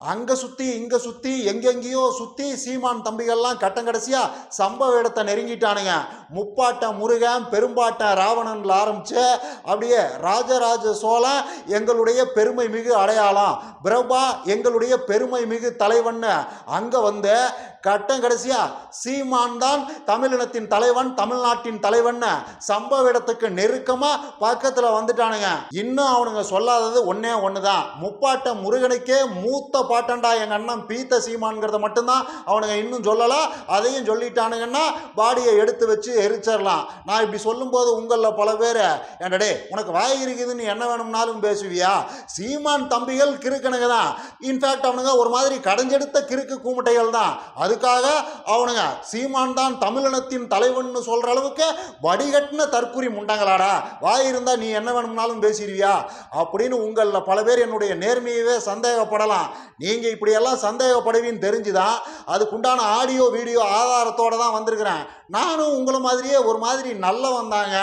அங்க சுத்தி இங்க சுத்தி எங்கெங்கேயோ சுத்தி சீமான் தம்பிகள்லாம் கட்டம் கடைசியா சம்பவ இடத்தை நெருங்கிட்டானுங்க. முப்பாட்டம் முருகன் பெரும்பாட்டம் ராவணன்ல ஆரம்பிச்சு அப்படியே ராஜராஜ சோழன் எங்களுடைய பெருமை மிகு அடையாளம். பிரபா எங்களுடைய பெருமை மிகு தலைவன் அங்க வந்து கட்டம் கடைசியா சீமான் தான் தமிழினத்தின் தலைவன் தமிழ்நாட்டின் தலைவன் சம்பவ இடத்துக்கு நெருக்கமா பக்கத்துல வந்துட்டானுங்க. இன்னும் அவனுங்க சொல்லாதது ஒன்னே ஒண்ணுதான். முப்பாட்டம் முருகனுக்கே மூத்த பாட்டண்டா எங்கள் அண்ணன் பீத்த சீமான்ங்கிறத மட்டும்தான் அவனுங்க இன்னும் சொல்லலாம் அதையும் சொல்லிட்டானுங்கன்னா பாடியை எடுத்து வச்சு எரிச்சிடலாம். நான் இப்படி சொல்லும்போது உங்களில் பல பேர் என்னடே உனக்கு வாய் இருக்குதுன்னு என்ன வேணும்னாலும் பேசுவியா? சீமான் தம்பிகள் கிறுக்கணுங்க தான். இன்ஃபேக்ட் அவனுங்க ஒரு மாதிரி கடைஞ்செடுத்த கிறுக்கு கூமுட்டைகள் தான். அதுக்காக அவனுங்க சீமான் தான் தமிழினத்தின் தலைவன்னு சொல்கிற அளவுக்கு வடிகட்டின தற்குறி முண்டங்களாடா. வாய் இருந்தால் நீ என்ன வேணும்னாலும் பேசிடுவியா? அப்படின்னு உங்களில் பல பேர் என்னுடைய நேர்மையவே சந்தேகப்படலாம். நீங்கள் இப்படியெல்லாம் சந்தேகப்படுவீன்னு தெரிஞ்சுதான் அதுக்குண்டான ஆடியோ வீடியோ ஆதாரத்தோட தான் வந்திருக்கிறேன். நானும் உங்களை மாதிரியே ஒரு மாதிரி நல்ல வந்தாங்க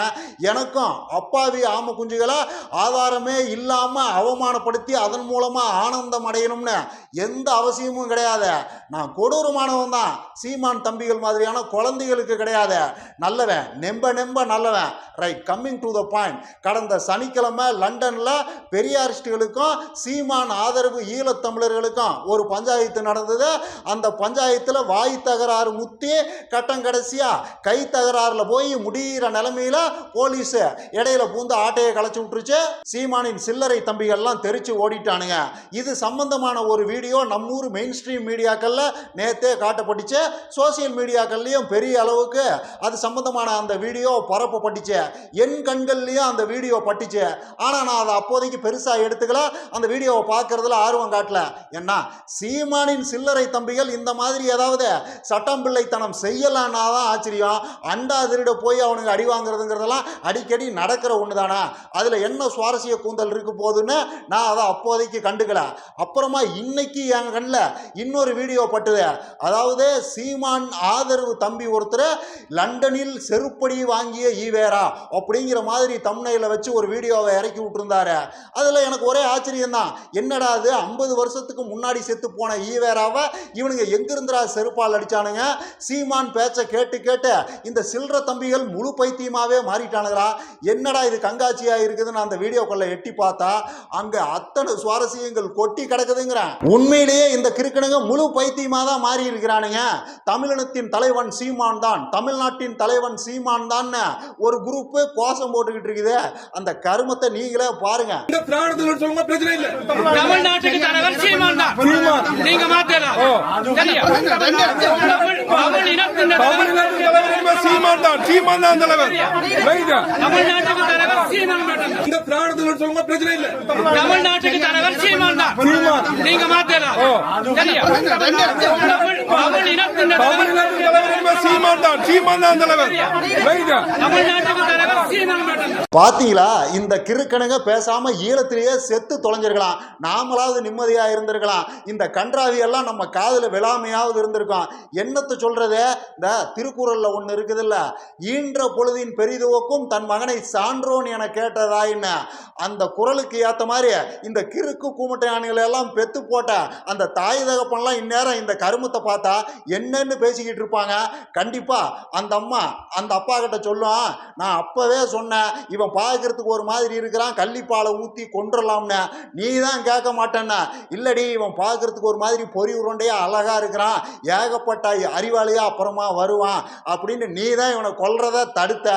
எனக்கும் அப்பாவி ஆம குஞ்சுகளை ஆதாரமே இல்லாமல் அவமானப்படுத்தி அதன் மூலமாக ஆனந்தம் அடையணும்னு எந்த அவசியமும் கிடையாது. நான் கொடூரமானவன் தான். சீமான் தம்பிகள் மாதிரியான குழந்தைகளுக்கு கிடையாது. நல்லவன் நெம்ப நெம்ப நல்லவன். Right coming to the point கடந்த சனிக்கிழமை லண்டனில் பெரியாரிஸ்டுகளுக்கும் சீமான் ஆதரவு ஈழத்தமிழர்களுக்கும் ஒரு பஞ்சாயத்து நடந்தது அந்த பஞ்சாயத்தில் வாய் தகராறு முத்தி கட்டம் கடைசியா கை தகராறுல போய் முடிகிற நிலமையில போலீஸ் இடையில பூந்து ஆட்டையை களைச்சு விட்டுருச்சு. சீமானின் சில்லறை தம்பிகள்லாம் தெரிச்சு ஓடிட்டானுங்க. இது சம்பந்தமான ஒரு வீடியோ நம்மூர் மெயின் ஸ்ட்ரீம் மீடியாக்கள்ல நேத்தே காட்டப்பட்டுச்சு. சோசியல் மீடியாக்கள்லயும் பெரிய அளவுக்கு அது சம்பந்தமான அந்த வீடியோ பரப்பப்பட்டுச்சு என் கண்கள்லயும் அந்த வீடியோ பட்டுச்சு. ஆனா நான் அதை அப்போதைக்கு பெருசா எடுத்துக்கல. அந்த வீடியோவை பார்க்கறதுல ஆர்வம் காட்டல. ஏன்னா சீமானின் சில்லறை தம்பிகள் இந்த மாதிரி ஏதாவது சட்டம் பிள்ளைத்தனம் செய்யலான்னா தான் ஆச்சரியம். அண்டா திருட போய் அவனுக்கு அடி வாங்குறதுங்கிறதெல்லாம் அடிக்கடி நடக்கிற ஒன்று தானே அதில் என்ன சுவாரஸ்ய கூந்தல் இருக்கு போகுதுன்னு நான் அதை அப்போதைக்கு கண்டுக்கல. அப்புறமா இன்னைக்கு என் கண்ணில் இன்னொரு வீடியோ பட்டுது. அதாவது சீமான் ஆதரவு தம்பி ஒருத்தர் லண்டனில் செருப்படி வாங்கிய ஈவேரா அப்படிங்கிற மாதிரி தம்னையில் வச்சு ஒரு வீடியோவை இறக்கி விட்டுருந்தாரு. அதில் எனக்கு ஒரே ஆச்சரியம் தான் என்னடா அது? ஐம்பது வருஷத்துக்கு முன்னாடி செத்து போன ஈவேராவை இவனுங்க எங்கிருந்துடா செருப்பால் அடிச்சானுங்க? சீமான் பேச்சை கேட்டு கேட்டு இந்த சில்லற தம்பிகள் முழு பைத்தியமாவே மாறிட்டானுங்களா என்னடா இது கங்காட்சியா இருக்குதுன்னு அந்த வீடியோக்குள்ள எட்டி பார்த்தா அங்க அத்தனை சுவாரஸ்யங்கள் கொட்டி கிடக்குதுங்கிறேன். உண்மையிலேயே இந்த கிறுக்கனுங்க முழு பைத்தியமா தான் மாறி இருக்கிறானுங்க தமிழினத்தின் தலைவன் சீமான் தான். தமிழ்நாட்டின் தலைவன் சீமான் தான் ஒரு குரூப் கோஷம் போட்டுக்கிட்டு இருக்குது. அந்த கருமத்தை நீங்களே பாருங்க. இந்த பிராணத்தில் சொல்லுங்க பிரச்சனை இல்ல. தமிழ்நாட்டுக்கு தலைவர் சீமான் தான் நீங்க மாத்தலாம் தமிழ் தமிழ் இனத்தின் தலைவர். தமிழ்நாட்டின் தலைவர் இனிமே சீமான் தான். சீமான் தான் தலைவர். ரைட். தமிழ்நாட்டுக்கு தலைவர் சீமான் மட்டும்தான் இந்த பிராணத்தில் சொல்லுங்க பிரச்சனை இல்ல. தமிழ்நாட்டுக்கு தலைவர் சீமான் தான். நீங்க மாத்தலாம் தமிழ் தமிழ் இனத்தின் தலைவர். தமிழ்நாட்டின் தலைவர் இனிமே சீமான் தான். சீமான் தான் தலைவர். ரைட். தமிழ்நாட்டுக்கு தலைவர் சீமான் மட்டும்தான் பாத்தீங்களா? இந்த கிறுக்கனுங்க பேசாம ஈழத்திலேயே செத்து தொலைஞ்சிருக்கலாம். நாமளாவது நிம்மதியா இருந்திருக்கலாம். இந்த கன்றாவி எல்லாம் நம்ம காதில் விழாமையாவது இருந்திருக்கோம். என்னத்தை சொல்றதே? இந்த திருக்குறளில் ஒன்று இருக்குதுல்ல ஈன்ற பொழுதின் பெரிதுவக்கும் தன் மகனை சான்றோன் என கேட்டதாயின்னு அந்த குரலுக்கு ஏற்ற மாதிரி இந்த கிறுக்கு கூமட்டை ஆணைகளை எல்லாம் பெத்து போட்ட அந்த தாய் தகப்பன்லாம் இந்நேரம் இந்த கருமத்தை பார்த்தா என்னன்னு பேசிக்கிட்டு இருப்பாங்க. கண்டிப்பா அந்த அம்மா அந்த அப்பா கிட்ட சொல்லும் நான் அப்பவே சொன்னேன் இவன் பார்க்கறதுக்கு ஒரு மாதிரி இருக்கிறான் கள்ளிப்பாலை ஊற்றி கொண்டுடலாம்னு நீ தான் கேட்க மாட்டேன்னா. இல்லடி இவன் பார்க்கறதுக்கு ஒரு மாதிரி பொறி உருண்டையாக அழகா இருக்கிறான். ஏகப்பட்ட அறிவாளியா அப்புறமா வருவான். அப்படின்னு நீ தான் இவனை கொல்றத தடுத்த.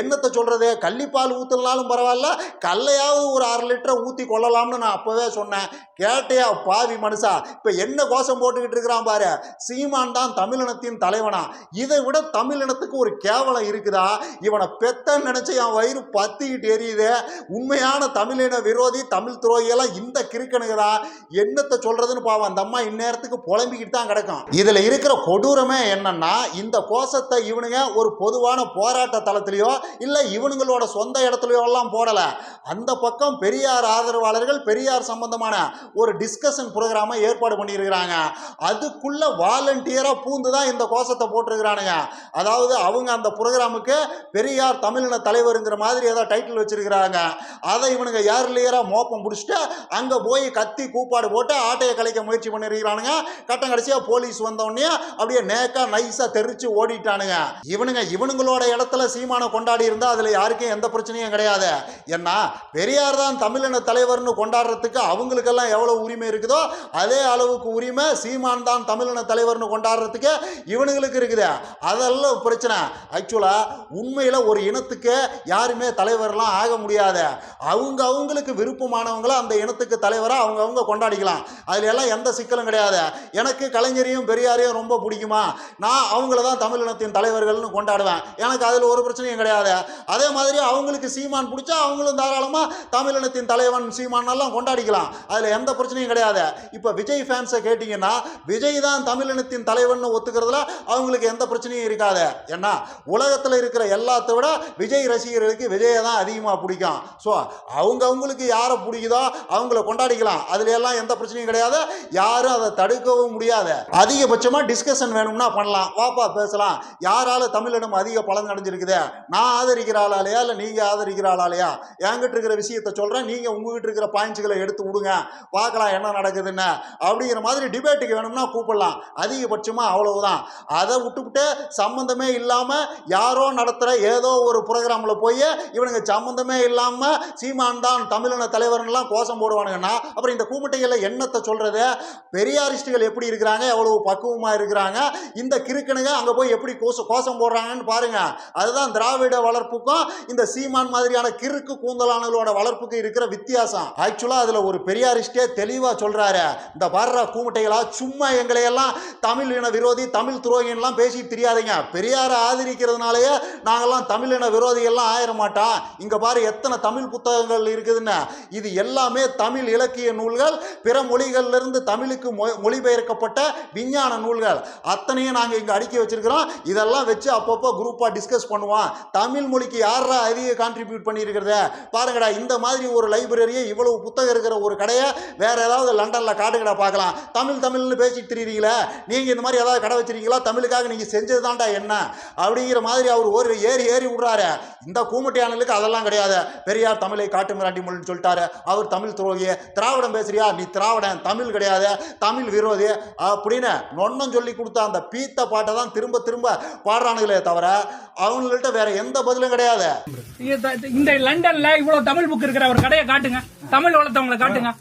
என்னத்தை சொல்றது? கள்ளிப்பால் ஊற்றலனாலும் பரவாயில்ல கல்லையாவது ஒரு அரை லிட்டரை ஊற்றி கொள்ளலாம்னு நான் அப்போவே சொன்னேன். கேட்டையா பாவி மனுஷா இப்போ என்ன கோஷம் போட்டுக்கிட்டு இருக்கிறான் பாரு. சீமான் தான் தமிழினத்தின் தலைவனா. இதை விட தமிழினத்துக்கு ஒரு கேவலம் இருக்குதா? இவனை பெத்த நினைச்சு என் வயிறு பத்திக்கிட்டு எரியுது. உண்மையான தமிழின விரோதி தமிழ் துரோகியெல்லாம் இந்த கிறுக்கனுக்கு தான். என்னத்தை சொல்றதுன்னு பாவம். அந்த அம்மா இந்நேரத்துக்கு புலம்பிக்கிட்டு தான் கிடக்கும் இதுல இருக்கிற கொடூரமே என்னன்னா இந்த கோஷத்தை இவனுங்க ஒரு பொதுவான போராட்ட தளத்திலையோ இல்ல இவனுங்களோட சொந்த இடத்துலயோ எல்லாம் போடல. அந்த பக்கம் பெரியார் ஆதரவாளர்கள் பெரியார் சம்பந்தமான ஒரு டிஸ்கஷன் ப்ரோக்ராமை ஏற்பாடு பண்ணியிருக்கிறாங்க. அதுக்குள்ள வாலண்டியரா பூந்து தான் இந்த கோஷத்தை போட்டிருக்கிறானுங்க. அதாவது அவங்க அந்த ப்ரோக்ராமுக்கு பெரியார் தமிழின தலைவருங்கிற மாதிரி ஏதோ டைட்டில் வச்சிருக்கிறாங்க. அதை இவனுங்க ஏர்லியரா மோப்பம் பிடிச்சிட்டு அங்க போய் கத்தி கூப்பாடு போட்டு ஆட்டையை கலைக்க முயற்சி பண்ணிருக்கிறானுங்க. கட்டம் கடைசியா போலீஸ் வந்தவொடனே அப்படியே நேக்கா நைஸா தெரிச்சு ஓடிட்டானுங்க. இவனுங்க இவனுங்களோட இடத்துல சீமானை கொண்டாடி இருந்தா அதுல யாருக்கும் எந்த பிரச்சனையும் கிடையாது. ஏன்னா பெரியார் தான் தமிழின தலைவர்னு கொண்டாடுறதுக்கு அவங்களுக்கெல்லாம் எவ்வளவு உரிமை இருக்குதோ அதே அளவுக்கு உரிமை சீமான் தான் தமிழின தலைவர்னு கொண்டாடுறதுக்கு இவனுங்களுக்கு இருக்குது. அதெல்லாம் பிரச்சனை. ஆக்சுவலா உண்மையில ஒரு இனத்துக்கு யாருமே தலைவர்லாம் ஆக முடியாது. அவங்க அவங்களுக்கு விருப்பமானவங்களை அந்த இனத்துக்கு தலைவராக அவங்க அவங்க கொண்டாடிக்கலாம். அதுல எல்லாம் எந்த சிக்கலும் கிடையாது. எனக்கு கலைஞரையும் பெரியாரையும் ரொம்ப பிடிக்குமா? நான் அவங்கள தான் தமிழினத்தின் தலைவர்கள்னு கொண்டாடுவேன். எனக்கு அதில் ஒரு பிரச்சனையும் கிடையாது. அதே மாதிரி அவங்களுக்கு சீமான் பிடிச்சா அவங்களும் தாராளமாக தமிழினத்தின் தலைவன் சீமான் எல்லாம் கொண்டாடிக்கலாம். அதில் எந்த பிரச்சனையும் கிடையாது. இப்போ விஜய் ஃபேன்ஸை கேட்டிங்கன்னா விஜய் தான் தமிழினத்தின் தலைவன் ஒத்துக்கிறதுல அவங்களுக்கு எந்த பிரச்சனையும் இருக்காது. ஏன்னா உலகத்தில் இருக்கிற எல்லாத்த விட விஜய் ரசிகர்களுக்கு விஜயை தான் அதிகமாக பிடிக்கும். ஸோ அவங்க அவங்களுக்கு யாரை பிடிக்குதோ அவங்கள கொண்டாடிக்கலாம். அதுல எல்லாம் எந்த பிரச்சனையும் கிடையாது. யாரும் அதை தடுக்கவும் முடியாது. அதிகபட்சமாக டிஸ்கஷன் வேணும்னா பண்ணலாம். வாப்பா பேசலாம். யாரால தமிழிடம் அதிக பலன் அடைஞ்சிருக்குது? நான் ஆதரிக்கிற ஆளாலையா இல்லை நீங்கள் ஆதரிக்கிற ஆளாலையா? என்கிட்ட இருக்கிற விஷயத்த சொல்கிறேன் நீங்கள் உங்ககிட்ட இருக்கிற பாயிண்ட்ஸ்களை எடுத்து விடுங்க. பார்க்கலாம் என்ன நடக்குதுன்னு. அப்படிங்கிற மாதிரி டிபேட்டுக்கு வேணும்னா கூப்பிடலாம். அதிகபட்சமாக அவ்வளவுதான். அதை விட்டுவிட்டு சம்மந்தமே இல்லாமல் யாரோ நடத்துகிற ஏதோ ஒரு ப்ரோக்ராமில் போய் இவனுங்க சம்மந்தமே இல்லாமல் சீமான் தான் தமிழின தலைவர்லாம் கோஷம் போடுவானுங்கன்னா அப்புறம் இந்த கூமுட்டைகளில் என்னத்தை சொல்கிறது பெரியாரிஸ்டுகள் எப்படி இருக்கிறாங்க எவ்வளவு பக்குவமாக இருக்கிறாங்க இந்த கிறுக்கனுங்க அங்கே போய் எப்படி கோச கோஷம் போடுறாங்கன்னு பாருங்கள் அதுதான் திராவிட வளர்ப்புக்கும் இந்த சீமான் மாதிரியான கிறுக்கு கூந்தலானங்களோட வளர்ப்புக்கு இருக்கிற வித்தியாசம். ஆக்சுவலாக அதில் ஒரு பெரியாரிஸ்டே தெளிவாக சொல்கிறாரு இந்த வர்ற கூமுட்டைகளா சும்மா எங்களையெல்லாம் தமிழ் இன விரோதி தமிழ் துரோகின்லாம் பேசி தெரியாதீங்க. பெரியாரை ஆதரிக்கிறதுனாலயே நாங்கள்லாம் தமிழ் இன விரோதிகள்லாம் ஆயிர மாட்டோம். இங்கே பாரு எத்தனை தமிழ் புத்தகங்கள் இருக்குதுன்னு. இது எல்லாமே தமிழ் இலக்கிய நூல்கள் பிற மொழி மொழிகள்லேருந்து தமிழுக்கு மொ- மொழிபெயர்க்கப்பட்ட விஞ்ஞான நூல்கள். அத்தனையும் நாங்கள் இங்கே அடுக்கி வச்சிருக்கிறோம். இதெல்லாம் வச்சு அப்பப்போ குரூப்பாக டிஸ்கஸ் பண்ணுவோம். தமிழ் மொழிக்கு யாரா அதிக கான்ட்ரிபியூட் பண்ணியிருக்கிறத பாருங்கடா இந்த மாதிரி ஒரு லைப்ரரியை இவ்வளவு புத்தகம் இருக்கிற ஒரு கடையை வேறு ஏதாவது லண்டனில் காட்டுங்கடா பார்க்கலாம். தமிழ் தமிழ்னு பேசிட்டு தெரியுறீங்களே நீங்கள் இந்த மாதிரி ஏதாவது கடை வச்சுருக்கீங்களா? தமிழுக்காக நீங்கள் செஞ்சது தான்டா என்ன? அப்படிங்கிற மாதிரி அவர் ஒரு ஏறி ஏறி விடுறாரு. இந்த கூமட்டியானலுக்கு அதெல்லாம் கிடையாது. பெரியார் தமிழை காட்டு மிராண்டி மொழின்னு சொல்லிட்டாரு. அவர் தமிழ் துரோகி திராவிடம் பேசுறியா? நீ திராவிடன். தமிழ் கிடையாது தமிழ் விரோதி. அப்படின்னு நொன்னம் சொல்லி கொடுத்த அந்த பீத்த பாட்டை தான் திரும்ப திரும்ப பாடுறானுங்களே தவிர அவங்கள்ட்ட வேற எந்த பதிலும் கிடையாது. இந்த- இந்த லண்டன்ல இவ்வளவு தமிழ் புக் இருக்கிற ஒரு கடையை காட்டுங்க. தமிழ் வளர்த்தவங்களை காட்டுங்க.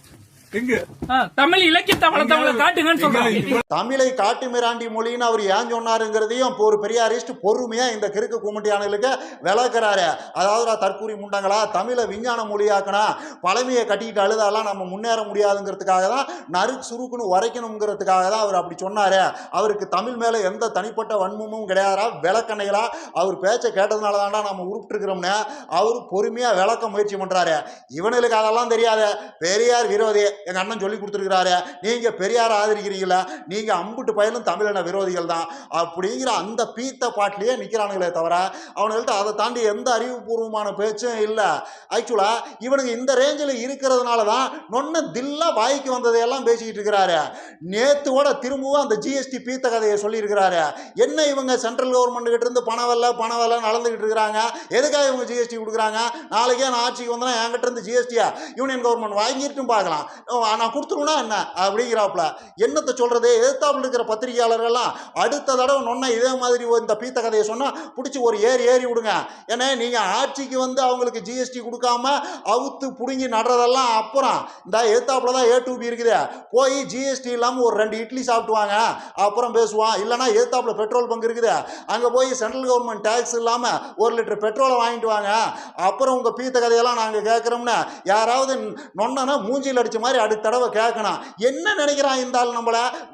எங்க? ஆ, தமிழ் இலக்கியத்தை வளர்த்தவங்களை காட்டுங்கன்னு சொல்றாங்க. தமிழை காட்டு மிராண்டி மொழின்னு அவர் ஏன் சொன்னாருங்கிறதையும் ஒரு பெரியாரிஸ்ட் பொறுமையா இந்த கிறுக்கு கும்பிட்டியானுகளுக்கு விளக்குறாரு. அதாவது நான் தற்கூரி முண்டங்களா தமிழை விஞ்ஞான மொழியாக்கணும் பழமையை கட்டிக்கிட்டு அழுதாலாம் நம்ம முன்னேற முடியாதுங்கிறதுக்காக தான் நறு சுருக்குன்னு உரைக்கணுங்கிறதுக்காக தான் அவர் அப்படி சொன்னாரு. அவருக்கு தமிழ் மேல எந்த தனிப்பட்ட வன்மமும் கிடையாதா? விளக்கணைகளா அவர் பேச்சை கேட்டதுனால தான்டா நம்ம உருப்பிட்டுருக்கிறோம்னு அவர் பொறுமையா விளக்க முயற்சி பண்றாரு. இவனுக்கு அதெல்லாம் தெரியாது. பெரியார் விரோதி. எங்கள் அண்ணன் சொல்லி கொடுத்துருக்கிறாரு நீங்கள் பெரியார் ஆதரிக்கிறீங்களா நீங்கள் அம்புட்டு பயலும் தமிழன விரோதிகள் தான். அப்படிங்கிற அந்த பீத்த பாட்டிலேயே நிற்கிறானுங்களே தவிர அவனுங்கள்ட்ட அதை தாண்டி எந்த அறிவுபூர்வமான பேச்சும் இல்லை. ஆக்சுவலாக இவனுங்க இந்த ரேஞ்சில் இருக்கிறதுனால தான் நொன்ன தில்லா வாய்க்கு வந்ததையெல்லாம் பேசிக்கிட்டு இருக்கிறாரு. நேத்துவோட திரும்பவும் அந்த ஜிஎஸ்டி பீத்த கதையை சொல்லியிருக்கிறாரு. என்ன இவங்க சென்ட்ரல் கவர்மெண்ட்டுக்கிட்ட இருந்து பணம் வரல பணம் வரல இருக்கிறாங்க? எதுக்காக இவங்க ஜிஎஸ்டி கொடுக்குறாங்க? நாளைக்கே நான் ஆட்சிக்கு வந்தேன்னா என்கிட்ட இருந்து ஜிஎஸ்டியா யூனியன் கவர்மெண்ட் வாங்கிட்டும் பார்க்கலாம். நான் கொடுத்துருவேனா என்ன? அப்படிங்கிறாப்புல. என்னத்தை சொல்கிறது எதிர்த்தாப்புல இருக்கிற பத்திரிகையாளர்கள்லாம் அடுத்த தடவை நொன்ன இதே மாதிரி இந்த பீத்த கதையை சொன்னால் பிடிச்சி ஒரு ஏறி ஏறி விடுங்க. ஏன்னா நீங்கள் ஆட்சிக்கு வந்து அவங்களுக்கு ஜிஎஸ்டி கொடுக்காம அவுத்து பிடுங்கி நடுறதெல்லாம் அப்புறம் இந்த எதிர்த்தாப்புல தான் ஏ டூ பி இருக்குது. போய் ஜிஎஸ்டி இல்லாமல் ஒரு ரெண்டு இட்லி சாப்பிட்டுவாங்க. அப்புறம் பேசுவான். இல்லைன்னா எதிர்த்தாப்புல பெட்ரோல் பங்கு இருக்குது. அங்கே போய் சென்ட்ரல் கவர்மெண்ட் டேக்ஸ் இல்லாமல் ஒரு லிட்டர் பெட்ரோலை வாங்கிட்டு வாங்க. அப்புறம் உங்கள் பீத்த கதையெல்லாம் நாங்கள் கேட்குறோம்னு யாராவது நொன்னா மூஞ்சியில் அடித்த மாதிரி அடுத்த தடவை கேட்கணும் என்ன நினைக்கிறான் இந்த ஆள்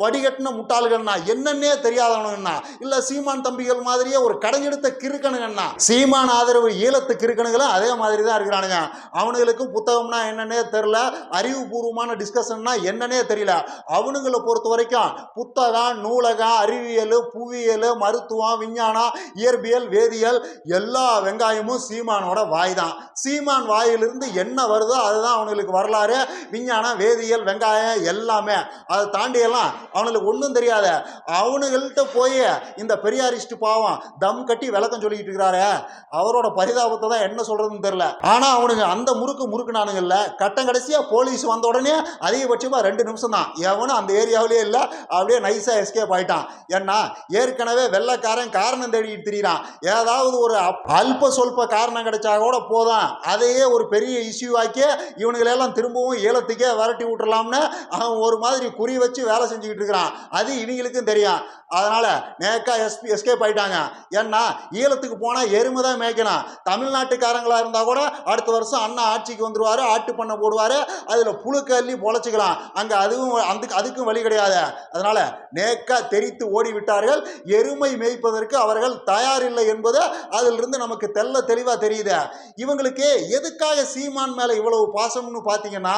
வடிகட்டின முட்டாள்கள்னா என்னன்னே தெரியாதவனுங்கண்ணா. இல்லை சீமான் தம்பிகள் மாதிரியே ஒரு கடைஞ்செடுத்த கிறுக்கணுங்கண்ணா சீமான் ஆதரவு ஈழத்து கிறுக்கணுங்களும் அதே மாதிரி தான் இருக்கிறானுங்க. அவனுங்களுக்கும் புத்தகம்னா என்னன்னே தெரில அறிவுபூர்வமான டிஸ்கஷன்னா என்னன்னே தெரியல. அவனுங்களை பொறுத்த வரைக்கும் புத்தகம் நூலகம் அறிவியல் புவியியல் மருத்துவம் விஞ்ஞானம் இயற்பியல் வேதியியல் எல்லா வெங்காயமும் சீமானோட வாய் தான். சீமான் வாயிலிருந்து என்ன வருதோ அதுதான் அவனுங்களுக்கு வரலாறு. விஞ்ஞானம் வேதியியல் வெங்காயம் எல்லாமே. அதை தாண்டி எல்லாம் அவனுக்கு ஒன்றும் தெரியாத. அவனுகள்கிட்ட போய் இந்த பெரியாரிஸ்ட் பாவம் தம் கட்டி விளக்கம் சொல்லிக்கிட்டு இருக்கிறாரு. அவரோட பரிதாபத்தை தான் என்ன சொல்றதுன்னு தெரியல. ஆனா அவனுங்க அந்த முறுக்கு முறுக்குனானுங்கல்ல கட்டம் கடைசியா போலீஸ் வந்த உடனே அதிகபட்சமா ரெண்டு நிமிஷம் தான். எவனும் அந்த ஏரியாவிலேயே இல்லை. அப்படியே நைஸா எஸ்கேப் ஆயிட்டான். ஏன்னா ஏற்கனவே வெள்ளைக்காரன் காரணம் தேடிட்டு திரியிறான். ஏதாவது ஒரு அப்- அல்ப சொல்ப காரணம் கிடைச்சா கூட போதும். அதையே ஒரு பெரிய இஷ்யூ ஆக்கி இவனுங்களெல்லாம் திரும்பவும் ஏலத்துக்கே விரட்டி விட்டுறலாம்னு அவன் ஒரு மாதிரி குறி வச்சு வேலை செஞ்சுக்கிட்டு இருக்கிறான். அது இவங்களுக்கும் தெரியும். அதனால மேக்கா எஸ்பி எஸ்கேப் ஆயிட்டாங்க. ஏன்னா ஈழத்துக்கு போனால் எருமை தான் மேய்க்கணும். தமிழ்நாட்டுக்காரங்களா இருந்தால் கூட அடுத்த வருஷம் அண்ணா ஆட்சிக்கு வந்துடுவார் ஆட்டு பண்ண போடுவார் அதில் புழுக்க பொழைச்சிக்கலாம். அங்கே அதுவும் அதுக்கு அதுக்கும் வழி கிடையாது. அதனால நேக்கா தெரித்து ஓடி விட்டார்கள். எருமை மேய்ப்பதற்கு அவர்கள் தயாரில்லை என்பது அதிலிருந்து நமக்கு தெல்ல தெளிவாக தெரியுது. இவங்களுக்கு எதுக்காக சீமான் மேலே இவ்வளவு பாசம்னு பார்த்தீங்கன்னா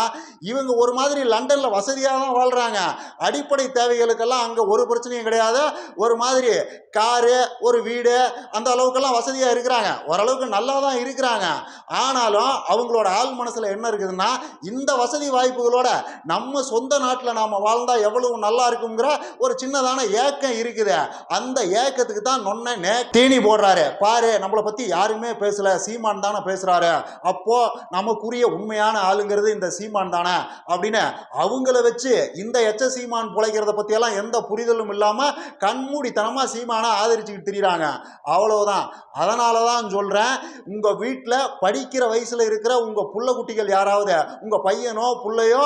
இவங்க ஒரு மாதிரி லண்டனில் வசதியாக தான் வாழ்கிறாங்க அடிப்படை தேவைகளுக்கெல்லாம் அங்கே ஒரு பிரச்சனையும் கிடையாது. ஒரு மாதிரி காரு ஒரு வீடு அந்த அளவுக்கெல்லாம் வசதியாக இருக்கிறாங்க. ஓரளவுக்கு நல்லா தான் இருக்கிறாங்க. ஆனாலும் அவங்களோட ஆள் மனசில் என்ன இருக்குதுன்னா இந்த வசதி வாய்ப்புகளோட நம்ம சொந்த நாட்டில் நாம் வாழ்ந்தால் எவ்வளவு நல்லா இருக்குங்கிற ஒரு சின்னதான ஏக்கம் இருக்குது. அந்த ஏக்கத்துக்கு தான் நொன்ன நே தீனி போடுறாரு. பாரு நம்மளை பற்றி யாருமே பேசலை. சீமான் தானே பேசுகிறாரு அப்போது நமக்குரிய உண்மையான ஆளுங்கிறது இந்த சீமான் தானே. அப்படின்னு அவங்கள வச்சு இந்த எச்ச சீமான் பிழைக்கிறத பற்றியெல்லாம் எந்த புரிதலும் இல்லாமல் கண்மூடித்தனமாக சீமானை ஆதரிச்சுக்கிட்டு தெரியுறாங்க. அவ்வளவுதான். அதனால தான் சொல்கிறேன் உங்கள் வீட்டில் படிக்கிற வயசில் இருக்கிற உங்கள் புள்ள குட்டிகள் யாராவது உங்கள் பையனோ பிள்ளையோ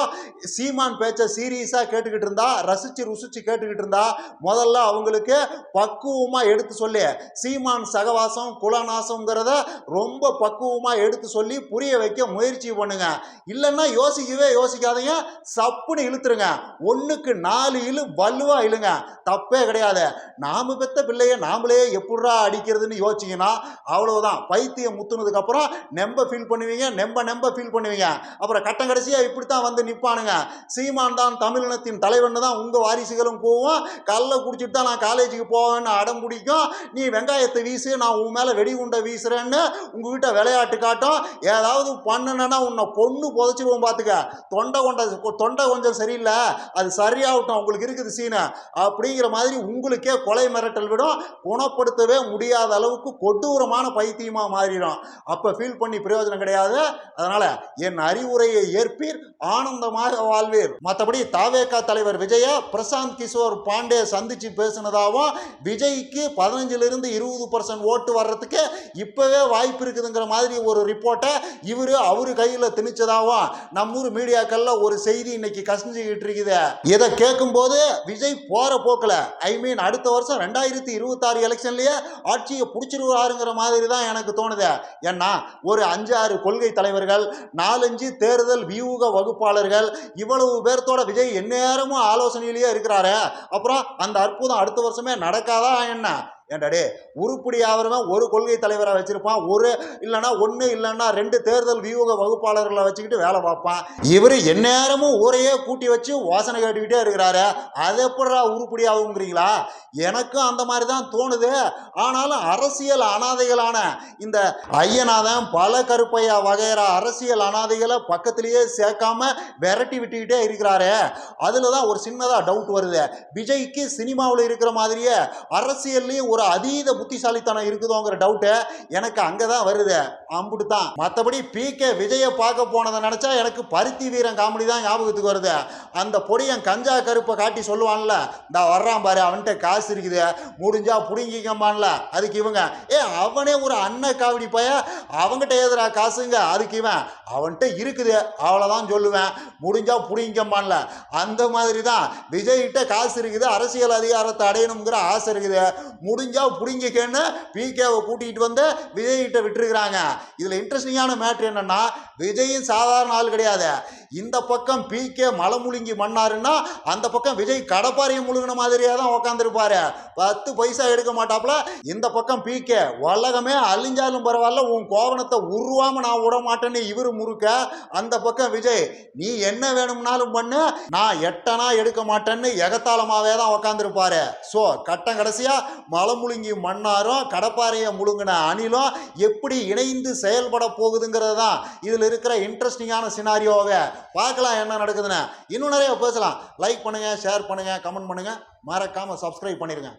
சீமான் பேச்சை சீரியஸாக கேட்டுக்கிட்டு இருந்தா ரசித்து ருசித்து கேட்டுக்கிட்டு இருந்தா முதல்ல அவங்களுக்கு பக்குவமாக எடுத்து சொல்லி. சீமான் சகவாசம் குலநாசங்கிறத ரொம்ப பக்குவமாக எடுத்து சொல்லி புரிய வைக்க முயற்சி பண்ணுங்க. இல்லைன்னா யோசிக்கவே யோசிக்காதீங்க சப்புன்னு இழுத்துருங்க. ஒன்றுக்கு நாலு இழு வலுவாக இழுங்க. தப்பே கிடையாது. நாம் பெத்த பிள்ளைய நாமளே எப்படா அடிக்கிறதுன்னு யோசிச்சிங்கன்னா அவ்வளோதான் பைத்தியம் முத்துனதுக்கப்புறம் நெம்ப ஃபீல் பண்ணுவீங்க நெம்ப நெம்ப ஃபீல் பண்ணுவீங்க. அப்புறம் கட்டம் கடைசியா இப்படித்தான் வந்து நிற்பானுங்க சீமான் தான் தமிழினத்தின் தலைவன் தான் உங்கள் வாரிசுகளும் போவோம் கல்ல குடிச்சிட்டு தான் நான் காலேஜுக்கு போவேன்னு அடம் பிடிக்கும். நீ வெங்காயத்தை வீசு நான் உன் மேலே வெடிகுண்டை வீசுறேன்னு உங்ககிட்ட விளையாட்டு காட்டும். ஏதாவது பண்ணுனா உன்னை பொண்ணு புதைச்சிருவோம் பார்த்துக்க தொண்டை கொண்ட தொண்டை கொஞ்சம் சரியில்லை அது சரியாகட்டும் உங்களுக்கு இருக்குது சீனு அப்படிங்கிற மாதிரி உங்களுக்கே கொலை மிரட்டல் விடும். குணப்படுத்தவே முடியாத அளவுக்கு கொடூரமான பைத்தியமாக மாறிடும். அப்போ ஃபீல் பண்ணி பிரயோஜனம் கிடையாது. அதனால் என் அறிவுரையை ஏற்பீர் ஆனந்தமாக வாழ்வீர். மற்றபடி தாவேகா தலைவர் விஜய பிரசாந்த் கிஷோர் பாண்டே சந்திச்சு பேசினதாகவும் விஜய்க்கு பதினஞ்சிலிருந்து இருபது பர்சன்ட் ஓட்டு வர்றதுக்கு இப்போவே வாய்ப்பு இருக்குதுங்கிற மாதிரி ஒரு ரிப்போர்ட்டை இவர் அவரு கையில் திணிச்சதாகவும் நம்மூர் நல்ல ஒரு செய்தி இன்னைக்கு கசிஞ்சுக்கிட்டு இருக்குது. இதை கேட்கும்போது விஜய் போற போக்கில் ஐ மீன் அடுத்த வருஷம் ரெண்டாயிரத்தி இருபத்தாறு எலெக்ஷன்லயே ஆட்சியை பிடிச்சிருவாருங்கிற மாதிரி தான் எனக்கு தோணுது. ஏன்னா ஒரு அஞ்சு ஆறு கொள்கை தலைவர்கள் நாலஞ்சு தேர்தல் வியூக வகுப்பாளர்கள் இவ்வளவு பேர்த்தோட விஜய் எந்நேரமும் ஆலோசனையிலேயே இருக்கிறாரு. அப்புறம் அந்த அற்புதம் அடுத்த வருஷமே நடக்காதா என்ன? ஏண்டாடே உருப்படியாகிறவன் ஒரு கொள்கை தலைவராக வச்சுருப்பான். ஒரு இல்லைன்னா ஒன்று இல்லைன்னா ரெண்டு தேர்தல் வியூக வகுப்பாளர்களை வச்சுக்கிட்டு வேலை பார்ப்பான். இவர் எந்நேரமும் ஊரையே கூட்டி வச்சு வாசனை கேட்டுக்கிட்டே இருக்கிறாரு. அது எப்படா உருப்படியாகுங்கிறீங்களா எனக்கும் அந்த மாதிரி தான் தோணுது. ஆனாலும் அரசியல் அனாதைகளான இந்த ஐயநாதன் பல கருப்பையா வகையிற அரசியல் அனாதைகளை பக்கத்திலேயே சேர்க்காம விரட்டி விட்டுக்கிட்டே இருக்கிறாரு. அதில் தான் ஒரு சின்னதாக டவுட் வருது. விஜய்க்கு சினிமாவில் இருக்கிற மாதிரியே அரசியல்லையும் ஒரு ஒரு அதீத புத்திசாலித்தனம் இருக்குதோங்கிற டவுட்டு எனக்கு அங்கே தான் வருது. அம்புட்டு தான் மற்றபடி பி கே விஜயை பார்க்க போனதை நினச்சா எனக்கு பருத்தி வீரன் காமெடி தான் ஞாபகத்துக்கு வருது. அந்த பொடியன் கஞ்சா கருப்பை காட்டி சொல்லுவான்ல இந்த வர்றான் பாரு அவன்கிட்ட காசு இருக்குது. முடிஞ்சா புடுங்கிக்கம்பான்ல. அதுக்கு இவங்க ஏ அவனே ஒரு அன்ன காவடி பைய. அவன்கிட்ட எதிரா காசுங்க? அதுக்கு இவன் அவன்கிட்ட இருக்குது. அவ்வளோதான் சொல்லுவேன். முடிஞ்சா புடிங்கம்பான்ல அந்த மாதிரி தான் விஜய்கிட்ட காசு இருக்குது அரசியல் அதிகாரத்தை அடையணுங்கிற ஆசை இருக்குது. முடிஞ்சா புடிங்கிக்கன்னு பிகேவை கூட்டிகிட்டு வந்து விஜய்கிட்ட விட்டுருக்குறாங்க. இதில் இன்ட்ரெஸ்டிங்கான மேட்ரு என்னன்னா விஜயும் சாதாரண ஆள் கிடையாது. இந்த பக்கம் பிகே மலை முழுங்கி மன்னாருன்னா அந்த பக்கம் விஜய் கடப்பாறையை முழுகின மாதிரியே தான் உக்காந்துருப்பாரு. பத்து பைசா எடுக்க மாட்டாப்புல. இந்த பக்கம் பிகே உலகமே அழிஞ்சாலும் பரவாயில்ல உன் கோவணத்தை உருவாம நான் விட மாட்டேன்னு இவரு முறுக்க அந்த பக்கம் விஜய் நீ என்ன வேணும்னாலும் பண்ணு நான் எட்டனா எடுக்க மாட்டேன்னு எகத்தாளமாகவே தான் உக்காந்துருப்பாரு. ஸோ கட்டம் கடைசியாக மலை வடமுழுங்கி மன்னாரும் கடப்பாறையை முழுங்கின அணிலும் எப்படி இணைந்து செயல்பட போகுதுங்கிறது தான் இதில் இருக்கிற இன்ட்ரெஸ்டிங்கான சினாரியோவை பார்க்கலாம் என்ன நடக்குதுன்னு. இன்னும் நிறைய பேசலாம். லைக் பண்ணுங்கள் ஷேர் பண்ணுங்கள் கமெண்ட் பண்ணுங்கள் மறக்காமல் சப்ஸ்கிரைப் பண்ணிடுங்க